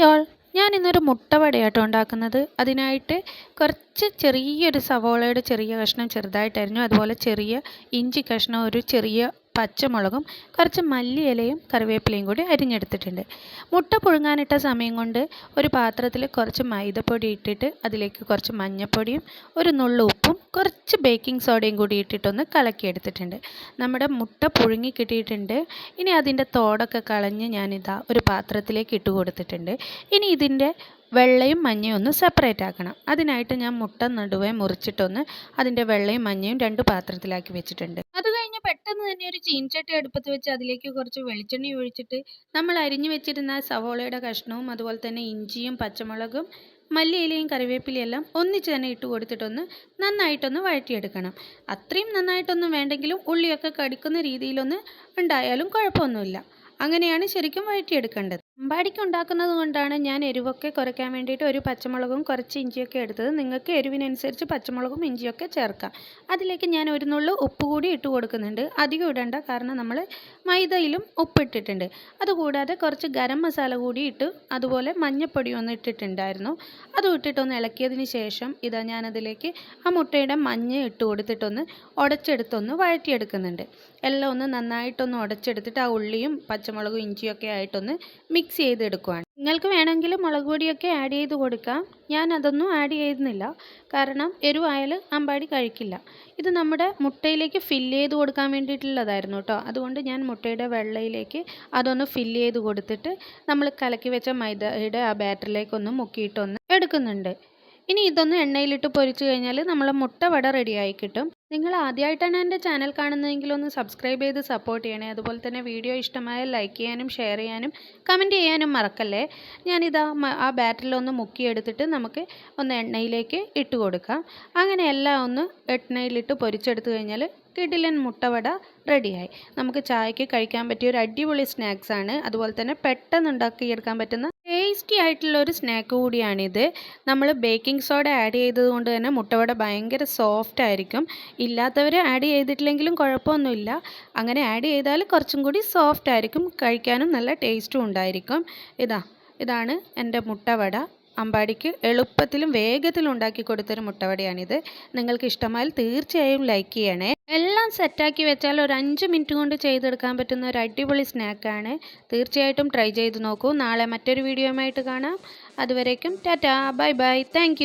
Hi all ഞാൻ ഇന്നൊരു മുട്ട വടയാട്ടോ ഉണ്ടാക്കുന്നത്. അതിനായിട്ട് കുറച്ച് ചെറിയൊരു സവോളയുടെ ചെറിയ കഷ്ണം ചെറുതായിട്ടരിഞ്ഞു. അതുപോലെ ചെറിയ ഇഞ്ചി കഷ്ണം ഒരു ചെറിയ പച്ചമുളകും കുറച്ച് മല്ലിയിലയും കറിവേപ്പിലയും കൂടി അരിഞ്ഞെടുത്തിട്ടുണ്ട്. മുട്ട പുഴുങ്ങാനിട്ട സമയം കൊണ്ട് ഒരു പാത്രത്തിൽ കുറച്ച് മൈദപ്പൊടി ഇട്ടിട്ട് അതിലേക്ക് കുറച്ച് മഞ്ഞൾപ്പൊടിയും ഒരു നുള്ളു ഉപ്പും കുറച്ച് ബേക്കിംഗ് സോഡയും കൂടി ഇട്ടിട്ടൊന്ന് കലക്കിയെടുത്തിട്ടുണ്ട്. നമ്മുടെ മുട്ട പുഴുങ്ങി കിട്ടിയിട്ടുണ്ട്. ഇനി അതിന്റെ തോടൊക്കെ കളഞ്ഞ് ഞാനിതാ ഒരു പാത്രത്തിലേക്ക് ഇട്ട് കൊടുത്തിട്ടുണ്ട്. ഇനി ഇതിന്റെ വെള്ളയും മഞ്ഞയും ഒന്ന് സെപ്പറേറ്റ് ആക്കണം. അതിനായിട്ട് ഞാൻ മുട്ട നടുവേ മുറിച്ചിട്ടൊന്ന് അതിന്റെ വെള്ളയും മഞ്ഞയും രണ്ട് പാത്രത്തിലാക്കി വെച്ചിട്ടുണ്ട്. അത് പെട്ടെന്ന് തന്നെ ഒരു ചീൻചട്ടി അടുപ്പത്ത് വെച്ച് അതിലേക്ക് കുറച്ച് വെളിച്ചെണ്ണ ഒഴിച്ചിട്ട് നമ്മൾ അരിഞ്ഞു വെച്ചിരുന്ന സവോളയുടെ കഷ്ണവും അതുപോലെ തന്നെ ഇഞ്ചിയും പച്ചമുളകും മല്ലിയിലയും കറിവേപ്പിലയും എല്ലാം ഒന്നിച്ച് തന്നെ ഇട്ട് കൊടുത്തിട്ടൊന്ന് നന്നായിട്ടൊന്ന് വഴറ്റിയെടുക്കണം. അത്രയും നന്നായിട്ടൊന്നും വേണ്ടെങ്കിലും ഉള്ളിയൊക്കെ കടിക്കുന്ന രീതിയിലൊന്ന് ഉണ്ടായാലും കുഴപ്പമൊന്നുമില്ല. അങ്ങനെയാണ് ശരിക്കും വഴറ്റിയെടുക്കേണ്ടത്. അമ്പാടിക്ക് ഉണ്ടാക്കുന്നത് കൊണ്ടാണ് ഞാൻ എരിവൊക്കെ കുറയ്ക്കാൻ വേണ്ടിയിട്ട് ഒരു പച്ചമുളകും കുറച്ച് ഇഞ്ചിയൊക്കെ എടുത്തത്. നിങ്ങൾക്ക് എരിവിനനുസരിച്ച് പച്ചമുളകും ഇഞ്ചിയൊക്കെ ചേർക്കാം. അതിലേക്ക് ഞാൻ ഒരു നുള്ളു ഉപ്പ് കൂടി ഇട്ട് കൊടുക്കുന്നുണ്ട്. അധികം ഇടണ്ട കാരണം നമ്മൾ മൈദയിലും ഉപ്പിട്ടിട്ടുണ്ട് അതുകൂടാതെ കുറച്ച് ഗരം മസാല കൂടി ഇട്ട് അതുപോലെ മഞ്ഞൾപ്പൊടി ഒന്ന് ഇട്ടിട്ടുണ്ടായിരുന്നു. അതും ഇട്ടിട്ടൊന്ന് ഇളക്കിയതിന് ശേഷം ഇതാ ഞാനതിലേക്ക് ആ മുട്ടയുടെ മഞ്ഞ ഇട്ട് കൊടുത്തിട്ടൊന്ന് ഉടച്ചെടുത്തൊന്ന് വഴറ്റിയെടുക്കുന്നുണ്ട്. എല്ലാം ഒന്ന് നന്നായിട്ടൊന്ന് ഉടച്ചെടുത്തിട്ട് ആ ഉള്ളിയും പച്ചമുളകും ഇഞ്ചിയൊക്കെ ആയിട്ടൊന്ന് മിക്സ് ചെയ്തെടുക്കുവാണ്. നിങ്ങൾക്ക് വേണമെങ്കിൽ മുളക് പൊടിയൊക്കെ ആഡ് ചെയ്ത് കൊടുക്കാം. ഞാൻ അതൊന്നും ആഡ് ചെയ്യുന്നില്ല. കാരണം എരിവായാൽ അമ്പാടി കഴിക്കില്ല. ഇത് നമ്മുടെ മുട്ടയിലേക്ക് ഫില്ല് ചെയ്ത് കൊടുക്കാൻ വേണ്ടിയിട്ടുള്ളതായിരുന്നു കേട്ടോ. അതുകൊണ്ട് ഞാൻ മുട്ടയുടെ വെള്ളയിലേക്ക് അതൊന്ന് ഫില്ല് ചെയ്ത് കൊടുത്തിട്ട് നമ്മൾ കലക്കി വെച്ച മൈദയുടെ ആ ബാറ്ററിലേക്കൊന്ന് മുക്കിയിട്ടൊന്ന് എടുക്കുന്നുണ്ട്. ഇനി ഇതൊന്ന് എണ്ണയിലിട്ട് പൊരിച്ചു കഴിഞ്ഞാൽ നമ്മൾ മുട്ട വട റെഡിയായി കിട്ടും. നിങ്ങൾ ആദ്യമായിട്ടാണ് എന്റെ ചാനൽ കാണുന്നതെങ്കിൽ ഒന്ന് സബ്സ്ക്രൈബ് ചെയ്ത് സപ്പോർട്ട് ചെയ്യണേ. അതുപോലെ തന്നെ വീഡിയോ ഇഷ്ടമായ ലൈക്ക് ചെയ്യാനും ഷെയർ ചെയ്യാനും കമന്റ് ചെയ്യാനും മറക്കല്ലേ? ഞാനിതാ ആ ബാറ്ററിലൊന്ന് മുക്കിയെടുത്തിട്ട് നമുക്ക് ഒന്ന് എണ്ണയിലേക്ക് ഇട്ട് കൊടുക്കാം. അങ്ങനെ എല്ലാം ഒന്ന് എണ്ണയിലിട്ട് പൊരിച്ചെടുത്ത് കഴിഞ്ഞാൽ കിടിലൻ മുട്ടവട റെഡിയായി നമുക്ക് ചായക്ക് കഴിക്കാൻ പറ്റിയ ഒരു അടിപൊളി സ്നാക്സാണ് അതുപോലെ തന്നെ പെട്ടെന്ന് ഉണ്ടാക്കിയെടുക്കാൻ പറ്റുന്ന ടേസ്റ്റി ആയിട്ടുള്ള ഒരു സ്നാക്ക് കൂടിയാണിത് നമ്മൾ ബേക്കിംഗ് സോഡ ആഡ് ചെയ്തതുകൊണ്ട് തന്നെ മുട്ടവട ഭയങ്കര സോഫ്റ്റ് ആയിരിക്കും. ഇല്ലാത്തവർ ആഡ് ചെയ്തിട്ടില്ലെങ്കിലും കുഴപ്പമൊന്നുമില്ല. അങ്ങനെ ആഡ് ചെയ്താൽ കുറച്ചും കൂടി സോഫ്റ്റ് ആയിരിക്കും. കഴിക്കാനും നല്ല ടേസ്റ്റും ഉണ്ടായിരിക്കും. ഇതാ ഇതാണ് എന്റെ മുട്ടവട അമ്പാടിക്ക് എളുപ്പത്തിലും വേഗത്തിലും ഉണ്ടാക്കി കൊടുത്തൊരു മുട്ടവടയാണിത്. നിങ്ങൾക്ക് ഇഷ്ടമായാൽ തീർച്ചയായും ലൈക്ക് ചെയ്യണേ. എല്ലാം സെറ്റാക്കി വെച്ചാൽ ഒരു അഞ്ച് മിനിറ്റ് കൊണ്ട് ചെയ്തെടുക്കാൻ പറ്റുന്ന ഒരു അടിപൊളി സ്നാക്കാണ് തീർച്ചയായിട്ടും ട്രൈ ചെയ്ത് നോക്കൂ. നാളെ മറ്റൊരു വീഡിയോയുമായിട്ട് കാണാം. അതുവരേക്കും ടാറ്റാ. Bye bye thank